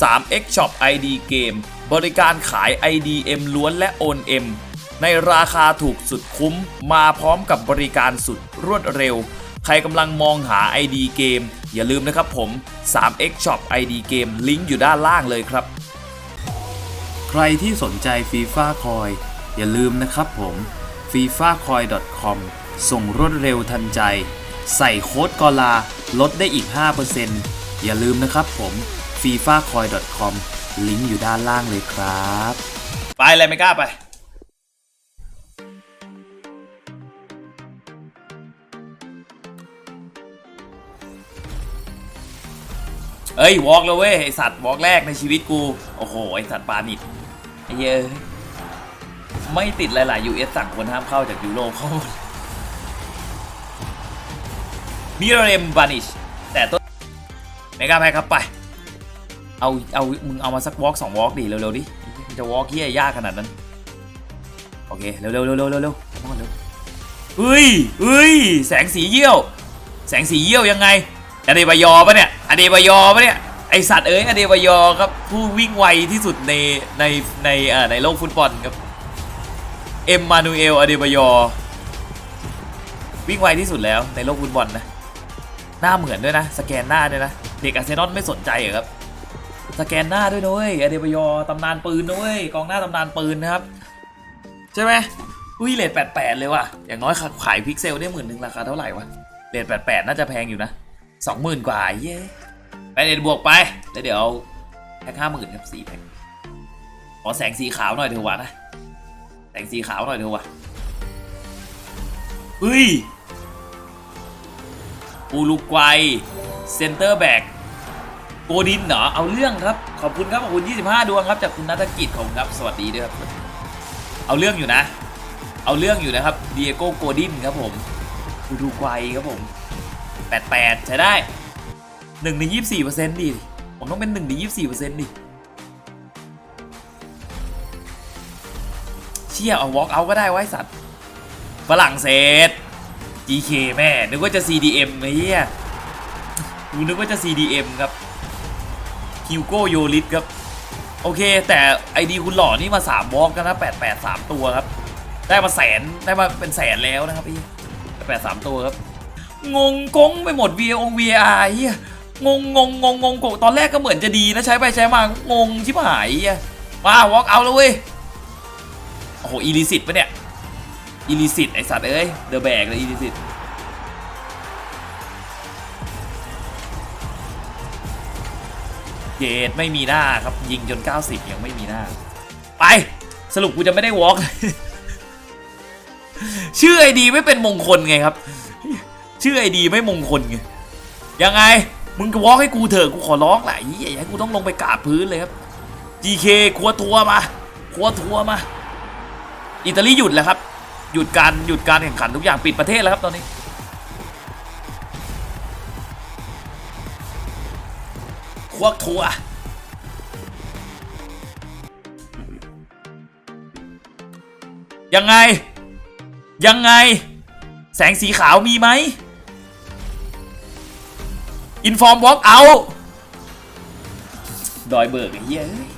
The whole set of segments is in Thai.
3x Shop ID เกม บริการขาย IDM ล้วนและโอน M ในราคาถูกสุดคุ้ม มาพร้อมกับบริการสุดรวดเร็ว ใครกำลังมองหา ID เกม อย่าลืมนะครับผม 3x Shop ID เกมลิงก์อยู่ด้านล่างเลยครับ ใครที่สนใจ FIFA Coin อย่าลืมนะครับผม fifacoin.com ส่งรวดเร็วทันใจ ใส่โค้ดกอลา ลดได้อีก 5%อย่าลืมนะครับผม fifacoin.com ลิงก์อยู่ด้านล่างเลยครับ ไปเลยไม่กล้าไปเอ้ยวอล์กแล้วเว้ยไอสัตว์วอล์กแรกในชีวิตกู โอ้โห ไอสัตว์ปานิดไอเยเอ้ยไม่ติดหลายๆ US สั่งคนห้ามเข้าจากยุโรเข้าหมดมิเรมบานิช แต่ต้นไม่กล้าแพ้ครับไป เอาเอามึงเอามาสักวอล์กสองวอล์กดิเร็วๆดิจะวอล์กเหี้ยยากขนาดนั้นโอเคเร็วๆเร็วๆเร็วๆเร็วๆเร็วเฮ้ยเฮ้ยแสงสีเยี่ยว แสงสีเยี่ยวยังไงอเดบายอปะเนี่ยอเดบายอปะเนี่ยไอสัตว์เอ้ยอเดบายอครับผู้วิ่งไวที่สุดในในในเอ่อในโลกฟุตบอลครับเอ็มมานูเอลอเดบายอวิ่งไวที่สุดแล้วในโลกฟุตบอลนะหน้าเหมือนด้วยนะสแกนหน้าด้วยนะเด็กอาร์เซนอลไม่สนใจครับ สแกนหน้าด้วยนะเว้ยอเดบยอตำนานปืนนะเว้ยกองหน้าตำนานปืนนะครับ ใช่ไหมอุ้ยเลทแปดแปดเลยว่ะ อย่างน้อยขายพิกเซลได้หมื่นหนึ่งราคาเท่าไหร่วะเลทแปดแปดน่าจะแพงอยู่นะสองหมื่นกว่าเย้ไปเลทบวกไป แล้วเดี๋ยวเอาแพ็คห้าหมื่นครับสี่แพ็คขอแสงสีขาวหน่อยเถอะวะนะแสงสีขาวหน่อยเถอะวะเฮ้ยอูรุกวัยเซนเตอร์แบ็ก โกดินเหรอ เอาเรื่องครับ ขอบคุณครับ ขอบคุณ 25 ดวงครับ จากคุณนัฐกิจของครับ สวัสดีด้วยครับ เอาเรื่องอยู่นะ เอาเรื่องอยู่นะครับเดียโก้โกดินครับผมอูรุกวัยครับผม 88 ใช้ได้1ใน24เปอร์เซ็นต์ดิผมต้องเป็น1ใน24เปอร์เซ็นต์ดิเชี่ยเอา walk out ก็ได้ไว้สัตว์ ฝรั่งเศส GK แม่ นึกว่าจะ CDM ไอ้เหี้ยกูนึกว่าจะ CDM ครับ ฮิวโกโยลิสครับ โอเค แต่ไอดีคุณหล่อนี่มา3วอล์กกันนะ88 3 ตัวครับ ได้มาแสนได้มาเป็นแสนแล้วนะครับพี่88 3ตัวครับ งงกงไปหมด V อง VR เฮียงงงงงงงงตอนแรกก็เหมือนจะดีนะใช้ไปใช้มางงชิบหายเฮียมาวอล์กเอาแล้วเว้ยโอ้โหอีลิสิตปะเนี่ยอีลิสิตไอสัตว์เอ้ยเดอะแบกเลยอีลิสิต เยดไม่มีหน้าครับยิงจน 90 ยังไม่มีหน้า ไป สรุปกูจะไม่ได้วอล์กชื่อไอดีไม่เป็นมงคลไงครับ ชื่อไอดีไม่มงคลไงยังไง มึงวอล์กให้กูเถอะกูขอร้องแหละเหี้ยอย่าให้กูต้องลงไปกราบพื้นเลยครับ GK ครัวทัวมาครัวทัวมา อิตาลีหยุดแล้วครับ หยุดการหยุดการแข่งขันทุกอย่างปิดประเทศแล้วครับตอนนี้ ควักทัวยังไง ยังไง แสงสีขาวมีไหมอินฟอร์มวอล์กเอาดอยเบิร์กไอ้เหี้ยเอ้ย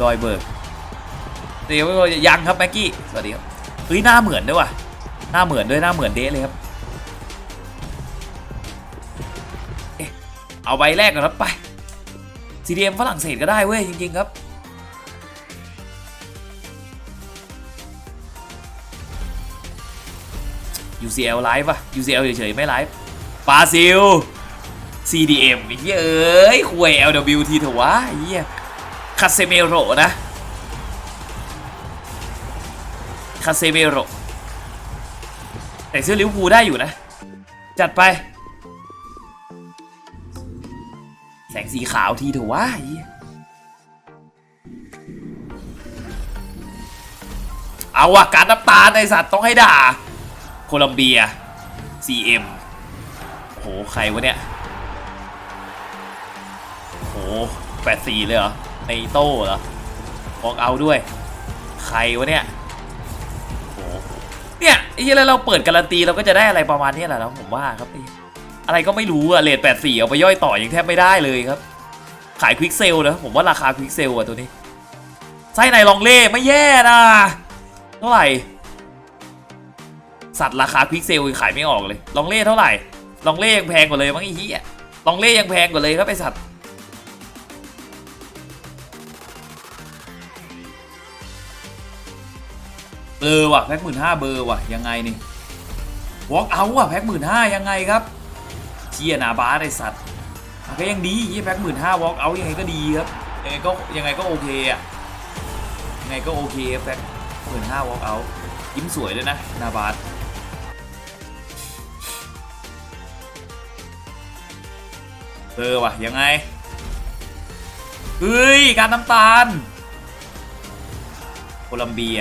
ดอยเบิร์กเดี๋ยวยังครับแม็กกี้ สวัสดีครับเฮ้ยหน้าเหมือนด้วยว่ะ หน้าเหมือนด้วยหน้าเหมือนเดะเลยครับ เอาใบแรกก่อนครับไป CDM ฝรั่งเศสก็ได้เว้ยจริงๆครับ UCL ไลฟ์ป่ะ UCL เฉยๆไม่ไลฟ์บราซิล CDM เหี้ยเอ้ยคุย LWT เถอะวะเหี้ยคาเซเมโรนะคาเซเมโรแต่เสื้อลิวพูได้อยู่นะ จัดไป งสีขาวทีเถอะวะเอาอะการน้ำตาลไอสัตว์ต้องให้ด่า โคลัมเบีย CM โห ใครวะเนี่ย โหแปดสี่เลยเหรอ ในโต้เหรอบอกเอาด้วย ใครวะเนี่ยโหเนี่ยไอ้เยแล้วเราเปิดการันตีเราก็จะได้อะไรประมาณนี้แหละนะผมว่าครับไอะไรก็ไม่รู้อะเลทแปดสี่เอาไปย่อยต่อยังแทบไม่ได้เลยครับ ขายควิกเซลนะผมว่าราคาควิกเซลอะตัวนี้ไส้ในลองเล่ไม่แย่นะเท่าไหร่ สัตว์ราคาควิกเซลขายไม่ออกเลย ลองเล่เท่าไหร่ ลองเล่ยังแพงกว่าเลยมั้งไอ้เหี้ยลองเล่ยังแพงกว่าเลยครับไอสัตว์เบอร์ว่ะแพ็คหมื่นห้าเบอร์ว่ะยังไงนี่วอล์กเอาว่ะแพ็คหมื่นห้ายังไงครับ เชียนาบาสไอสัตว์อะก็ยังดียี่แพ็คหมื่นห้าวอล์กเอายังไงก็ดีครับยังไงก็ยังไงก็โอเคอะยังไงก็โอเคครับแพ็คหมื่นห้าวอล์กเอายิ้มสวยด้วยนะนาบาสเบอว่ะยังไงเฮ้ยการน้ำตาล โคลัมเบีย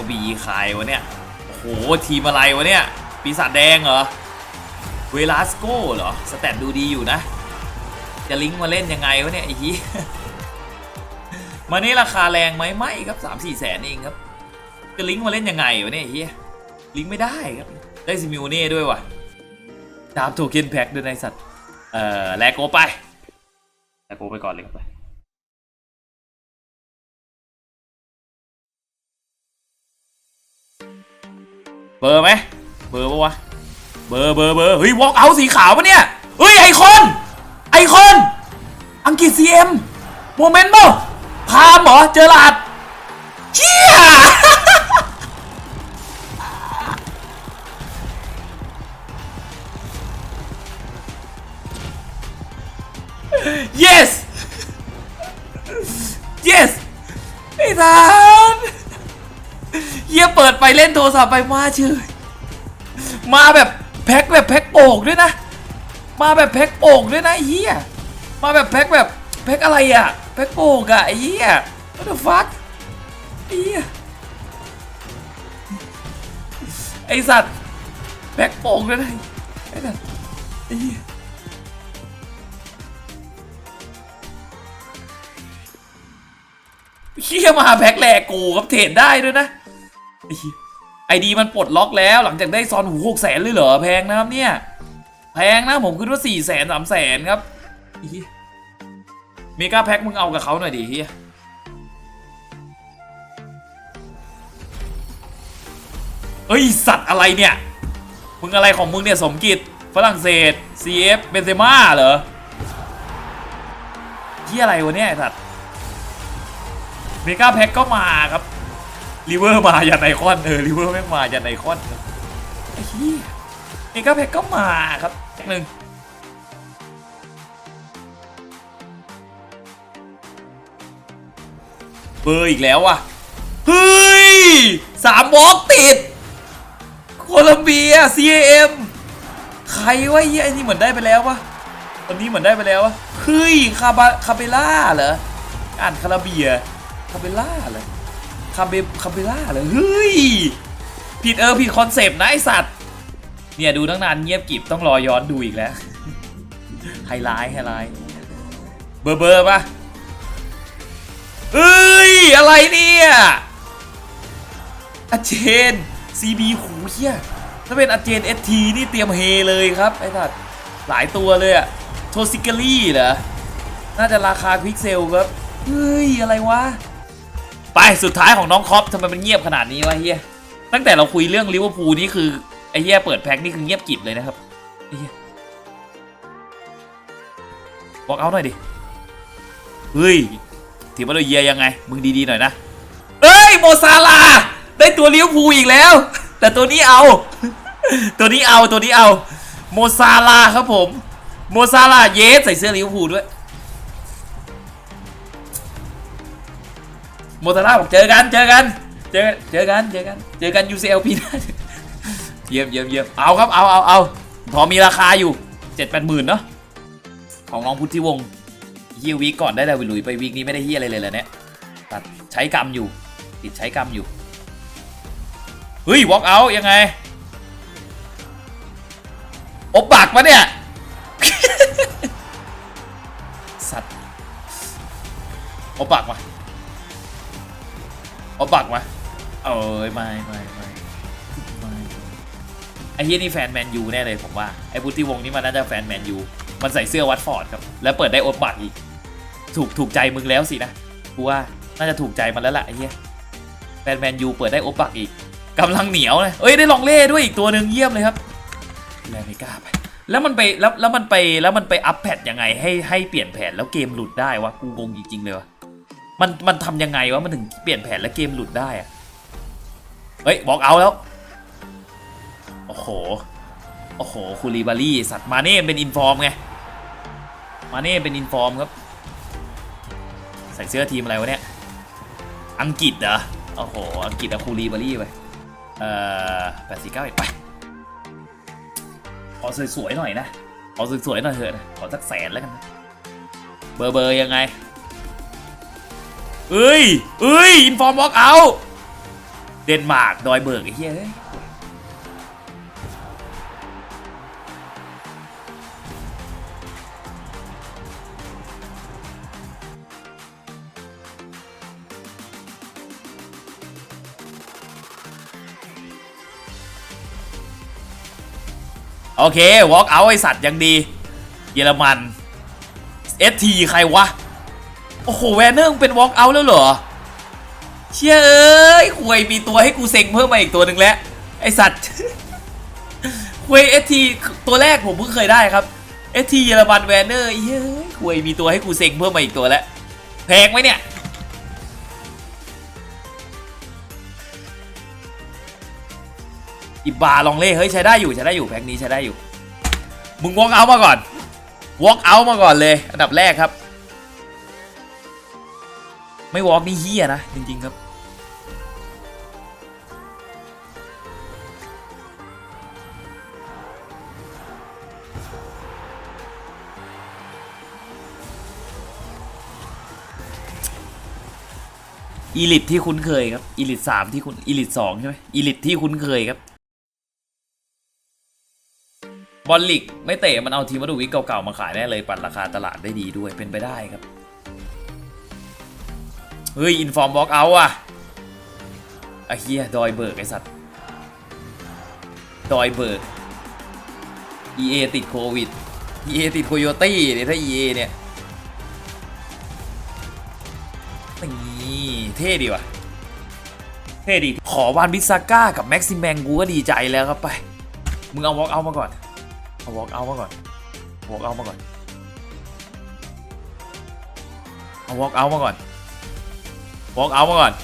LB ขาย วะเนี่ย โอ้โห ทีมอะไรวะเนี่ย ปีศาจแดงเหรอ เวลาสโก้เหรอ สแตทดูดีอยู่นะ จะลิงก์มาเล่นยังไงวะเนี่ยไอ้ยี่มานี่ราคาแรงไหมไม่ครับ3 4แสนเองครับ จะลิงก์มาเล่นยังไงวะเนี่ยไอ้ยี่ลิงก์ไม่ได้ครับ ได้ซิมิวเน่ด้วยว่ะตามโทเค็นแพ็กด้วยในสัตว์ เอ่อแลกโกไปแลกโกไปก่อนเลยครับไปเบอร์ไหมเบอร์ปะวะ เบอร์เบอร์เบอร์เฮ้ยวอล์กเอาสีขาวปะเนี่ยเฮ้ยไอคอนไอคอนอังกฤษซีเอ็มโมเมนต์ป่ะพามเหรอเจอหลาดเชี่ย yes yes ไอ้ทานเยี่ยเปิดไปเล่นโทรศัพท์ไปมาเฉยมาแบบ แพ็คแบบแพ็คโป่งด้วยนะ มาแบบแพ็คโป่งด้วยนะเฮียมาแบบแพ็คแบบแพ็คอะไรอะแพ็คโป่งอะไอ้เฮีย what the fuck เฮียไอสัตว์แพ็คโป่งด้วยนะไอ้สัตว์ไอ้เฮียเชี่ยมาแพ็คแลกโกครับเทรดได้ด้วยนะไอ้เหี้ย ไอดีมันปลดล็อกแล้วหลังจากได้ซอนหูหกแสนเลยเหรอแพงนะครับเนี่ย แพงนะผมคิดว่าสี่แสนสามแสนครับเมกาแพ็คมึงเอากับเขาหน่อยดิเฮียเอ้ยสัตว์อะไรเนี่ย มึงอะไรของมึงเนี่ยสมกิจฝรั่งเศส CF เบนเซม่าเหรอที่อะไรวะเนี่ยสัตว์เมกาแพ็กก็มาครับ ริเวอร์มายันไอคอนเออริเวอร์แม่งมายันไอคอนไอ้เหี้ยเมกาแพ็กก็มาครับหนึ่งเบอร์อีกแล้วอะเฮ้ยสามบล็อกติด โคลัมเบีย CAM ใครวะเหี้ยไอ้นี่เหมือนได้ไปแล้ววะคนนี้เหมือนได้ไปแล้ววะเฮ้ยคาบาคาเบล่าเหรออ่านคาราเบียคาเบล่าเลยคาเบคาเบล่าเลยเฮ้ย ผิดเออผิดคอนเซปต์นะไอสัตว์ เนี่ยดูตั้งนานเงียบกิบต้องรอย้อนดูอีกแล้ว ไฮไลท์ไฮไลท์เบอร์เบอร์ปะเอ้ย อะไรเนี่ยอาเจน CB หูเฮียถ้าเป็นอาเจน ST นี่เตรียมเฮเลยครับ ไอ้สัตว์หลายตัวเลยอะโทซิการี่เหรอ น่าจะราคาควิกเซลครับ เฮ้ย อะไรวะ ไปสุดท้ายของน้องคอปทำไมมันเงียบขนาดนี้วะเฮียตั้งแต่เราคุยเรื่องลิเวอร์พูลนี่คือไอ้เฮียเปิดแพ็คนี่คือเงียบกิบเลยนะครับไอ้เฮียบอกเอาหน่อยดิเฮ้ยถือว่าเราเยียยังไง มึงดีๆหน่อยนะเอ้ยโมซาลาได้ตัวลิเวอร์พูลอีกแล้ว แต่ตัวนี้เอา ตัวนี้เอาตัวนี้เอาโมซาลาครับผมโมซาลาห์เยสใส่เสื้อลิเวอร์พูลด้วย โมซาร่าบอกเจอกันเจอกัน เจอเจอกันเจอกันเจอกัน UCL ปีหน้าเยี่ยมเยี่ยมเยี่ยมเอาครับเอาเอาเอาพอมีราคาอยู่เจ็ดแปดหมื่นเนาะของน้องพุทธิวงศ์เฮียวีคก่อนได้ดาวิดหลุยไปวีคนี้ไม่ได้เฮียอะไรเลยเลยเนี่ยตัดใช้กรรมอยู่ ติดใช้กรรมอยู่เฮ้ยวอล์กเอายังไงอบปากปะเนี่ยสัตว์อบปากมา เอาปักมาเอ้ยไม่ไม่ไม่ไม่ไอ้เฮียนี่แฟนแมนยูแน่เลยผมว่า ไอ้พุทธิวงนี่มันน่าจะแฟนแมนยูมันใส่เสื้อวัตฟอร์ดครับ แล้วเปิดได้โอตบัตอีก ถูกถูกใจมึงแล้วสินะกูว่าน่าจะถูกใจมันแล้วล่ะไอ้เฮียแฟนแมนยูเปิดได้โอตบัตอีกกำลังเหนียวเลยเอ้ยได้ลองเล่ด้วยอีกตัวหนึ่งเยี่ยมเลยครับแลไม่กล้าไปแล้วมันไปแล้วแล้วมันไปแล้วมันไปอัพแพดยังไงให้ให้เปลี่ยนแผนแล้วเกมหลุดได้วะกูงงจริงๆเลยวะ มันมันทำยังไงวะมันถึงเปลี่ยนแผนแล้วเกมหลุดได้อะเฮ้ยบอกเอาแล้ว โอ้โห โอ้โหคูลีบารี่สัตว์มาเน่เป็นอินฟอร์มไง มาเน่เป็นอินฟอร์มครับ ใส่เสื้อทีมอะไรวะเนี่ย อังกฤษเหรอ โอ้โห อังกฤษอะคูลีบารี่ไป เอ่อแปดสี่เก้าไป ขอสวยๆหน่อยนะ ขอสวยๆหน่อยเถอะนะขอสักแสนแล้วกันนะเบอร์เบอร์ยังไง เอ้ยเอ้ยอินฟอร์มวอล์กเอาเดนมาร์กดอยเบิร์กไอ้เหี้ยเอ้ยโอเควอล์กเอาไอสัตว์ยังดี เยอรมัน ST ใครวะ โอ้โหแวนเนอร์มึงเป็นวอล์กเอาแล้วเหรอ เชี่ยเอ้ยควยมีตัวให้กูเซ็งเพิ่มมาอีกตัวหนึ่งแล้ว ไอสัตว์ควย ST ตัวแรกผมเพิ่งเคยได้ครับ ST เยอรมันแวนเนอร์เฮ้ยควยมีตัวให้กูเซ็งเพิ่มมาอีกตัวแล้ว แพงไหมเนี่ยอิบบาลองเล่เฮ้ยใช้ได้อยู่ใช้ได้อยู่แพ็คนี้ใช้ได้อยู่ มึงวอล์กเอามาก่อนวอล์กเอามาก่อนเลย อันดับแรกครับ ไม่วอล์กนี่เฮียนะ จริง ๆ ครับ อีลิทที่คุ้นเคยครับ อีลิทสามที่คุณอีลิทสองใช่ไหมอีลิทที่คุ้นเคยครับบอลลิกไม่เตะมันเอาทีมวัตถุวิกเก่าๆมาขายแน่เลยปัดราคาตลาดได้ดีด้วยเป็นไปได้ครับ เฮ้ย อินฟอร์มบล็อกเอาอะไอ้เฮียดอยเบิร์กไอสัตว์ ดอยเบิร์ก EA ติดโควิด EA ติดโคโยตี้เนี่ยถ้า EA เนี่ยนี่เท่ดีว่ะ เท่ดี ขอวานบิซาก้ากับแม็กซิมแมงกูก็ดีใจแล้วครับไป มึงเอาวอล์กเอามาก่อน เอาวอล์กเอามาก่อนวอล์กเอามาก่อน เอาวอล์กเอามาก่อน วอล์กเอามาก่อน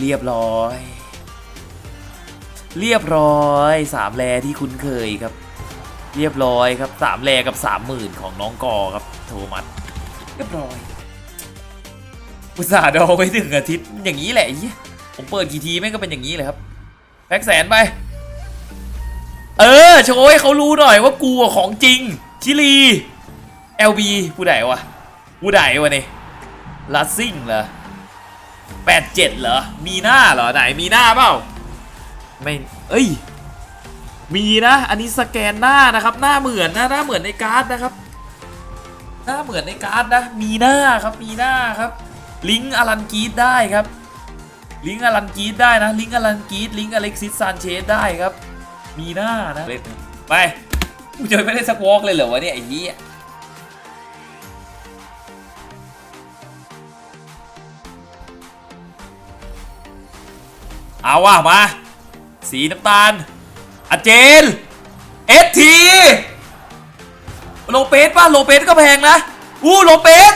เรียบร้อย เรียบร้อยสามแลที่คุ้นเคยครับ เรียบร้อยครับสามแลกับสามหมื่นของน้องกอครับ โทมัสเรียบร้อย อุตส่าห์ดองไปถึงอาทิตย์อย่างนี้แหละผมเปิดกี่ทีแม่งก็เป็นอย่างนี้เลยครับแพ็กแสนไปเออโชว์ให้เขารู้หน่อยว่ากูของจริง ชิลี LB ผู้ใดวะผู้ใดวะนี่ลัสซิงเหรอ แปดเจ็ดเหรอ มีหน้าเหรอ ไหนมีหน้าเปล่า ไม่ เอ้ย มีนะ อันนี้สแกนหน้านะครับ หน้าเหมือนนะ หน้าเหมือนในการ์ดนะครับ หน้าเหมือนในการ์ดนะ มีหน้าครับ มีหน้าครับ ลิงก์อลันกีดได้ครับ ลิงก์อลันกีดได้นะ ลิงก์อลันกีดลิงก์อเล็กซิสซานเชสได้ครับ มีหน้านะ ไปกูจะไม่ได้สักวอล์กเลยเหรอวะเนี่ยไอ้เหี้ย เอาว่ะมา สีน้ำตาลอาเจนเอสทีโลเปสป่ะโลเปสก็แพงนะอู้โลเปส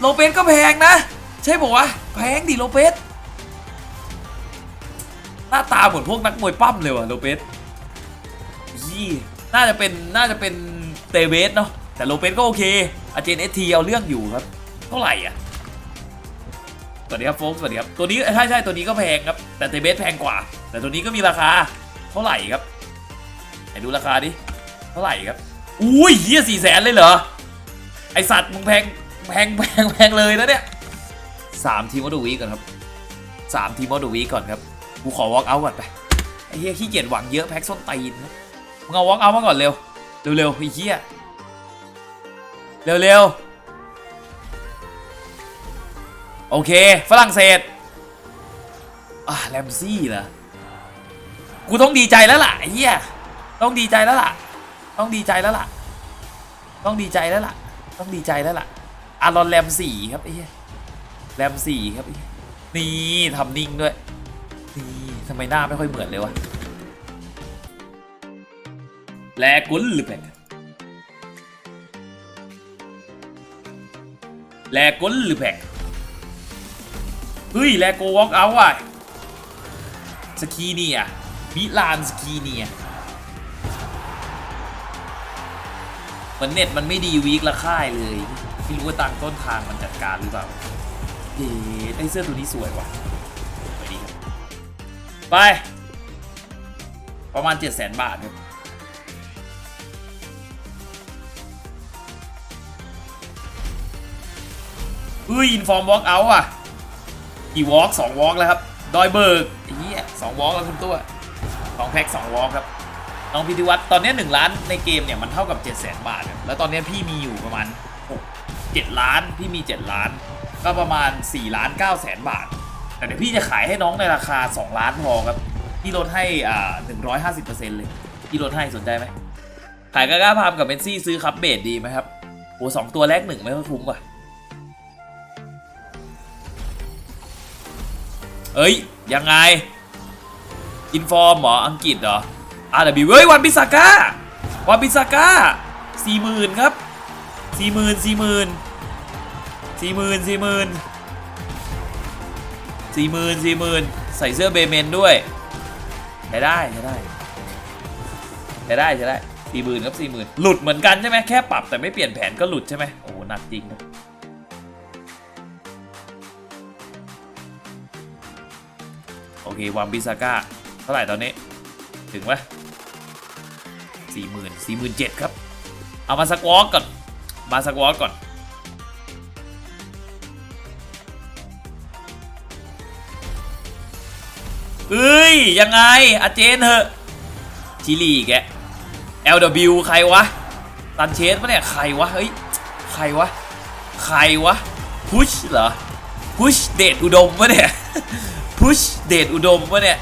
โลเปสก็แพงนะ ใช่บอกวะแพงดิโลเปสหน้าตาเหมือนพวกนักมวยปั้มเลยว่ะโลเปสยี่น่าจะเป็นน่าจะเป็นเตเบสเนาะแต่โลเปสก็โอเคอาเจนเอทีเอาเรื่องอยู่ครับเท่าไหร่อะ สวัสดีครับโฟกสวัสดีครับ ตัวนี้ใช่ใช่ตัวนี้ก็แพงครับ แต่เตเบสแพงกว่า แต่ตัวนี้ก็มีราคา เท่าไหร่ครับไหนดูราคาดิ เท่าไหร่ครับ อุ้ยเฮียสี่แสนเลยเหรอ ไอสัตว์มึงแพง แพง แพง แพงเลยนะเนี่ยสามทีมอดูวีก่อนครับสามทีมอดูวีก่อนครับ กูขอวอล์กเอาก่อนไป ไอเหี้ยขี้เกียจหวังเยอะแพ็กส้นตีนครับมึงเอาวอล์กเอามาก่อนเร็ว เร็วๆไอเหี้ยเร็วๆ โอเค ฝรั่งเศสอะแรมซี่เหรอ กูต้องดีใจแล้วล่ะไอ้เหี้ยต้องดีใจแล้วล่ะ ต้องดีใจแล้วล่ะ ต้องดีใจแล้วล่ะ ต้องดีใจแล้วล่ะ อารอนแรมสี่ครับไอ้เหี้ยแรมสี่ครับไอ้เหี้ยนี่ทำนิ่งด้วย นี่ทำไมหน้าไม่ค่อยเหมือนเลยวะแลกุลหรือแปลกแลกุลหรือแปลก เฮ้ยแลโกวอล์กเอาว่ะสกีเนียมิลานสกีเนียเหมือนเน็ตมันไม่ดีวีคละค่ายเลยไม่รู้ว่าตังต้นทางมันจัดการหรือเปล่าเฮ้ไอเสื้อตัวนี้สวยว่ะสวยดีไป ประมาณ 7 0 0 0 0 0 บาทครับเฮ้ยอินฟอร์มวอล์กเอาอะ กี่วอล์กสองวอล์กแล้วครับ ดอยเบิร์กอ้เหี้ยสองวอล์กแล้วคุณตัวสองแพ็คสองวอล์กครับ น้องพิธิวัตรตอนนี้หนึ่งล้านในเกมเนี่ยมันเท่ากับ7 0 0 0 0 0บาท แล้วตอนนี้พี่มีอยู่ประมาณ6 7ล้าน พี่มี7ล้าน ก็ประมาณ4ล้าน9แสนบาท แต่เดี๋ยวพี่จะขายให้น้องในราคา2ล้านพอครับ พี่ลดให้อ่า150%เลย พี่ลดให้สนใจไหมขายกาก้าพามกับเมนซี่ซื้อคัพเบดดีไหมครับโอ้สองตัวแรกหนึ่งไม่ค่อยคุ้มว่ะ เอ้ย ยังไง อินฟอร์มหรอ อังกฤษเหรอ RW เฮ้ย วันบิซาก้า วันบิซาก้าสี่หมื่นครับสี่หมื่นสี่หมื่นสี่หมื่นสี่หมื่นสี่หมื่นสี่หมื่นใส่เสื้อเบเมนด้วยใช้ได้ใช้ได้ใช้ได้ใช้ได้สี่หมื่นครับสี่หมื่นหลุดเหมือนกันใช่ไหมแค่ปรับแต่ไม่เปลี่ยนแผนก็หลุดใช่ไหมโอ้หหนักจริงครับ เความบิซาก้าเท่าไหร่ตอนนี้ ถึงไหมสี่หมื่นสี่หมื่นเจ็ดครับ เอามาสกวอตก่อน มาสกวอตก่อน เอ้ย ยังไงอาเจนเถอะชิลีแก LW ใครวะ ตันเชสปะเนี่ย ใครวะ เฮ้ย ใครวะ ใครวะ พุชเหรอ พุชเดชอุดมปะเนี่ย พุชเดชอุดมปะเนี่ย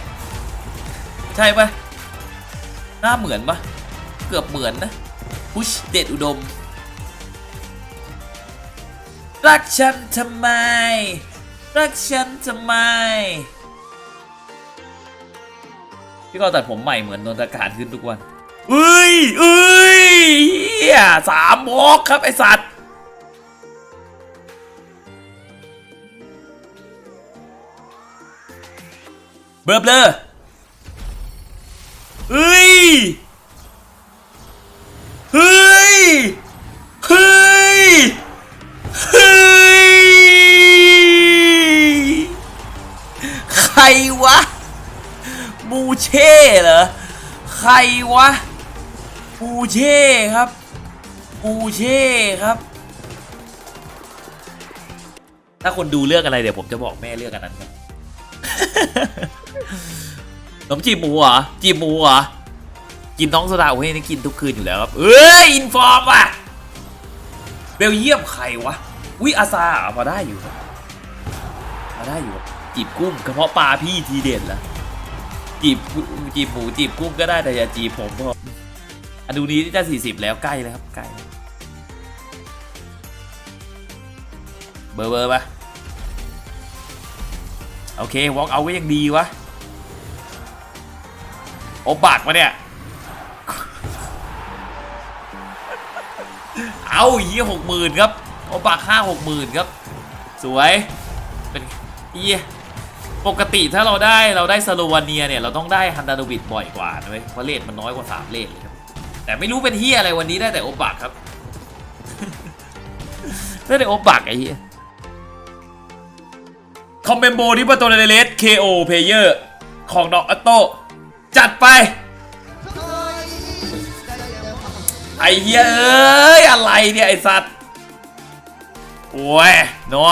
ใช่ปะหน้าเหมือนปะเกือบเหมือนนะพุชเดชอุดม รักฉันทำไม รักฉันทำไม พี่ก็ตัดผมใหม่เหมือนนนทการขึ้นทุกวันเอ้ยเอ้ยเฮียสามบล็อกครับ ไอสัตว์ เบลอเบลอเฮ้ย เฮ้ย เฮ้ย เฮ้ย ใครวะมูเช่เหรอ ใครวะมูเช่ครับมูเช่ครับ ถ้าคนดูเรื่องอะไรเดี๋ยวผมจะบอกแม่เรื่องอันนั้นครับ ขนมจีบหมูเหรอจีบหมูเหรอกินท้องโซดาโอ้ยนี่กินทุกคืนอยู่แล้วครับ เอ้ยอินฟอร์มว่ะเบลเยียมใครวะวิอาซาพอได้อยู่ครับพอได้อยู่จีบกุ้งกระเพาะปลาพี่ทีเด็ดละจีบจีบหมูจีบกุ้งก็ได้แต่อย่าจีบผมพออะดูนี้จะสี่สิบแล้วใกล้แล้วครับใกล้เบอร์เบอร์ปะโอเควอล์กเอาก็ยังดีวะ โอบากมาเนี่ย เอายี่หกหมื่นครับโอบากห้าหกหมื่นครับ สวย เป็นเยี่ยปกติถ้าเราได้เราได้สโลวาเนียเนี่ย เราต้องได้ฮันดาโนวิดบ่อยกว่านะเว้ยเพราะเลทมันน้อยกว่าสามเลทเลยครับ แต่ไม่รู้เป็นเฮียอะไรวันนี้ได้แต่โอบากครับ ได้แต่โอบากไอ้เฮียคอมเมมโบที่ประตูในเลส KO เพเยอร์ของดอกอัตโต จัดไป ไอ้เหี้ยเอ้ย อะไรเนี่ย ไอ้สัตว์โอ้ยนัว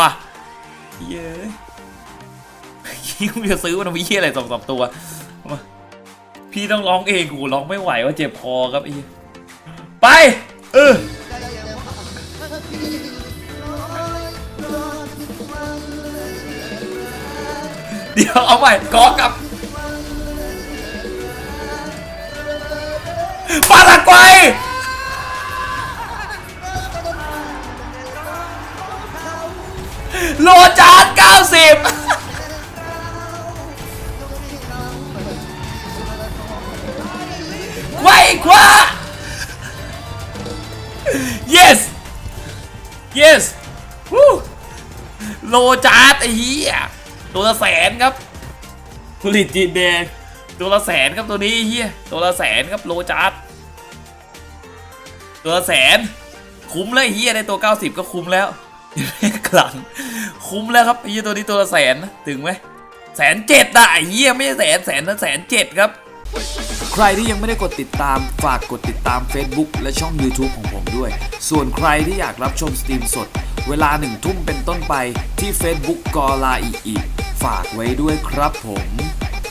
เย้ยคิวจะซื้อมันมีเหี้ยอะไรสองสามตัว พี่ต้องร้องเองกูร้องไม่ไหวว่าเจ็บคอครับไอ้ไป เออเดี๋ยวเอาใหม่กอกับ ปารากวัยโลจานเก้าสิบไขว้คว้า yes yes วู้โลจาร์ดไอ้เหี้ยตัวละแสนครับผลิตจีนแดงตัวละแสนครับตัวนี้ไอ้เหี้ยตัวละแสนครับโลจาร์ด ตัวแสน คุ้มแล้วเหี้ยในตัว 90 ก็คุ้มแล้วกลังคุ้มแล้วครับเหี้ยตัวนี้ตัวละแสนนะถึงไหมแสนเจ็ดอะไอ้เหี้ยไม่ใช่แสนแสนนะแสนเจ็ดครับ ใครที่ยังไม่ได้กดติดตามฝากกดติดตาม Facebook และช่อง YouTube ของผมด้วย ส่วนใครที่อยากรับชมสตรีมสด เวลาหนึ่งทุ่มเป็นต้นไปที่ Facebook กอลาอีอีฝากไว้ด้วยครับผม